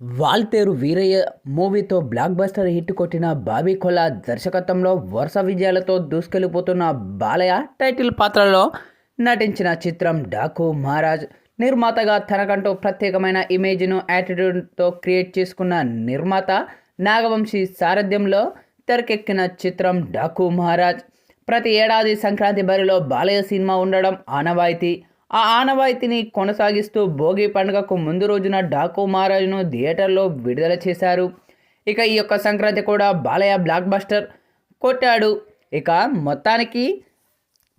వాల్తేరు వీరయ్య మూవీతో block buster hit కొట్టిన బాబీ కొల్ల దర్శకత్వంలో వరుస విజయాలతో దూసుకెళ్ళిపోతున్న బాలయ్య టైటిల్ పాత్రలో నటించిన చిత్రం డాకు మహారాజ్. నిర్మాతగా తనకంటూ ప్రత్యేకమైన ఇమేజ్ను యాటిట్యూడ్తో క్రియేట్ చేసుకున్న నిర్మాత నాగవంశీ సారథ్యంలో తెరకెక్కిన చిత్రం డాకు మహారాజ్. ప్రతి ఏడాది సంక్రాంతి బరిలో బాలయ్య సినిమా ఉండడం ఆనవాయితీ. ఆ ఆనవాయితీని కొనసాగిస్తూ భోగి పండుగకు ముందు రోజున డాకు మహారాజును థియేటర్లో విడుదల చేశారు. ఇక ఈ యొక్క సంక్రాంతి కూడా బాలయ్య బ్లాక్ బస్టర్ కొట్టాడు. ఇక మొత్తానికి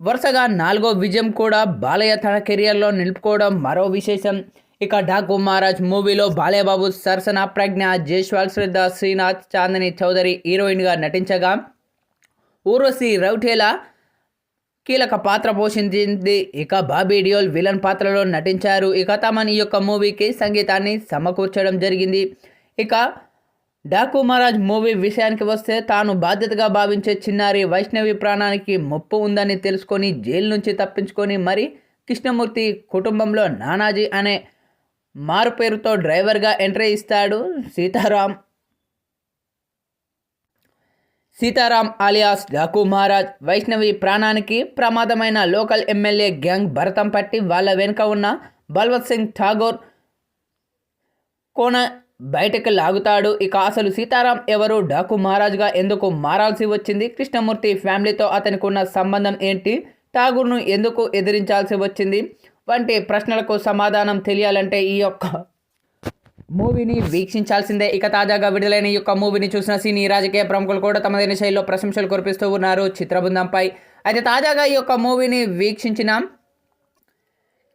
వరుసగా నాలుగో విజయం కూడా బాలయ్య తన కెరియర్లో నిలుపుకోవడం మరో విశేషం. ఇక డాకు మహారాజ్ మూవీలో బాలయ్యబాబు సరసన ప్రజ్ఞ జైస్వాల్ శ్రద్ధ శ్రీనాథ్ చాందని చౌదరి హీరోయిన్గా నటించగా ఊర్వశి రౌఠేలా కీలక పాత్ర పోషించింది. ఇక బాబీ డియోల్ విలన్ పాత్రలో నటించారు. ఇక తమన్ ఈ యొక్క మూవీకి సంగీతాన్ని సమకూర్చడం జరిగింది. ఇక డాకు మహారాజ్ మూవీ విషయానికి వస్తే తాను బాధ్యతగా భావించే చిన్నారి వైష్ణవి ప్రాణానికి ముప్పు ఉందని తెలుసుకొని జైలు నుంచి తప్పించుకొని మరి కృష్ణమూర్తి కుటుంబంలో నానాజీ అనే మారు పేరుతో డ్రైవర్గా ఎంట్రీ ఇస్తాడు సీతారాం. సీతారాం అలియాస్ డాకు మహారాజ్ వైష్ణవి ప్రాణానికి ప్రమాదమైన లోకల్ ఎమ్మెల్యే గ్యాంగ్ భరతం పట్టి వాళ్ళ వెనుక ఉన్న బల్వత్ సింగ్ ఠాగూర్ కోన బయటకు లాగుతాడు. ఇక అసలు సీతారాం ఎవరు? డాకు మహారాజ్గా ఎందుకు మారాల్సి వచ్చింది? కృష్ణమూర్తి ఫ్యామిలీతో అతనికి ఉన్న సంబంధం ఏంటి? ఠాగూర్ను ఎందుకు ఎదిరించాల్సి వచ్చింది? వంటి ప్రశ్నలకు సమాధానం తెలియాలంటే ఈ యొక్క మూవీని వీక్షించాల్సిందే. ఇక తాజాగా విడుదలైన ఈ యొక్క మూవీని చూసిన సినీ రాజకీయ ప్రముఖులు కూడా తమదైన శైలిలో ప్రశంసలు కురిపిస్తూ ఉన్నారు చిత్రబృందంపై. అయితే తాజాగా ఈ యొక్క మూవీని వీక్షించిన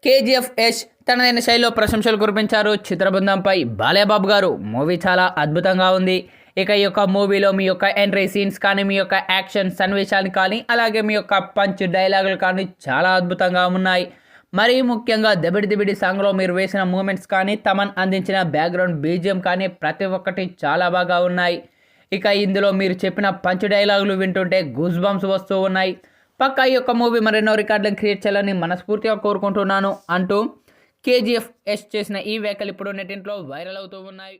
కేజీఎఫ్ యష్ తనదైన శైలిలో ప్రశంసలు కురిపించారు చిత్రబృందంపై. బాలేబాబు గారు మూవీ చాలా అద్భుతంగా ఉంది. ఇక ఈ యొక్క మూవీలో మీ యొక్క ఎంట్రీ సీన్స్ కానీ మీ యొక్క యాక్షన్ సన్నివేశాలు కానీ అలాగే మీ యొక్క పంచ్ డైలాగులు కానీ చాలా అద్భుతంగా ఉన్నాయి. మరీ ముఖ్యంగా దెబిడి దిబిడి సాంగ్లో మీరు వేసిన మూమెంట్స్ కానీ తమన్ అందించిన బ్యాక్గ్రౌండ్ బీజియం కానీ ప్రతి ఒక్కటి చాలా బాగా ఉన్నాయి. ఇక ఇందులో మీరు చెప్పిన పంచ్ డైలాగులు వింటుంటే గూస్ బంప్స్ వస్తూ ఉన్నాయి. పక్క ఈ యొక్క మూవీ మరెన్నో రికార్డులను క్రియేట్ చేయాలని మనస్ఫూర్తిగా కోరుకుంటున్నాను అంటూ కేజీఎఫ్ ఎస్ చేసిన ఈ వ్యాఖ్యలు ఇప్పుడు నెట్టింట్లో వైరల్ అవుతూ ఉన్నాయి.